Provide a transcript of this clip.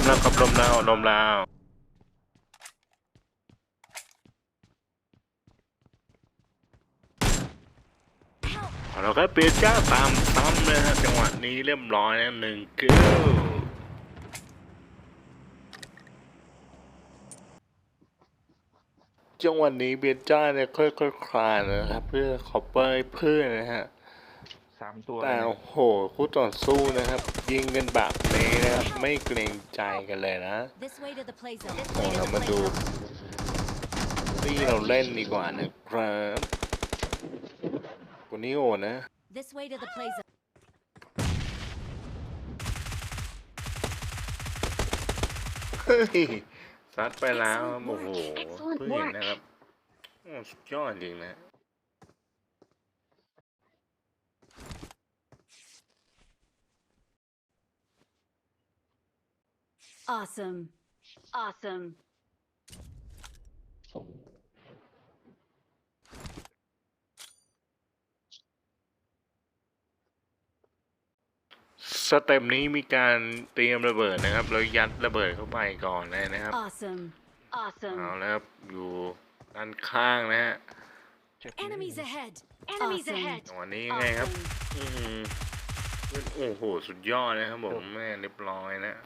มแล้วครับล้มแล้วล้มแล้วเราก็เปลี่ยนจ้าตามซ้ำเลยฮะจังหวะนี้เรียบร้อยนะหนึ่งเกิลจังหวะนี้เบียร์จ้าเนี่ยค่อยๆคลานนะครับ เพื่อขอบเปอร์เพื่อนนะฮะ สามตัวแต่โอ้โหคู่ต่อสู้นะครับ ยิงกันแบบนี้นะครับ ไม่เกรงใจกันเลยนะ This way to the play zone. This โอ้ way to เรา the มา play ดู zone. ที่เราเล่นดีกว่านะครับคนนี้โอนะ This way to the play zone. เฮ้ยซัดไปแล้วครับโอ้โหเพิ่งเห็นนะครับโอ้สุดยอดจริงนะ Awesome. Awesome. สเต็ปนี้มีการเตรียมระเบิดนะครับ แล้วยัดระเบิดเข้าไปก่อนเลยนะครับ Awesome. เอา Awesome. แล้วครับอยู่ด้านข้างนะฮะเจ็ด Enemies ahead. Enemies Awesome. ahead. จังหวะนี้ยังไงครับ Awesome. อือหือโอ้โห สุดยอดนะครับผมแม่เรียบร้อยนะ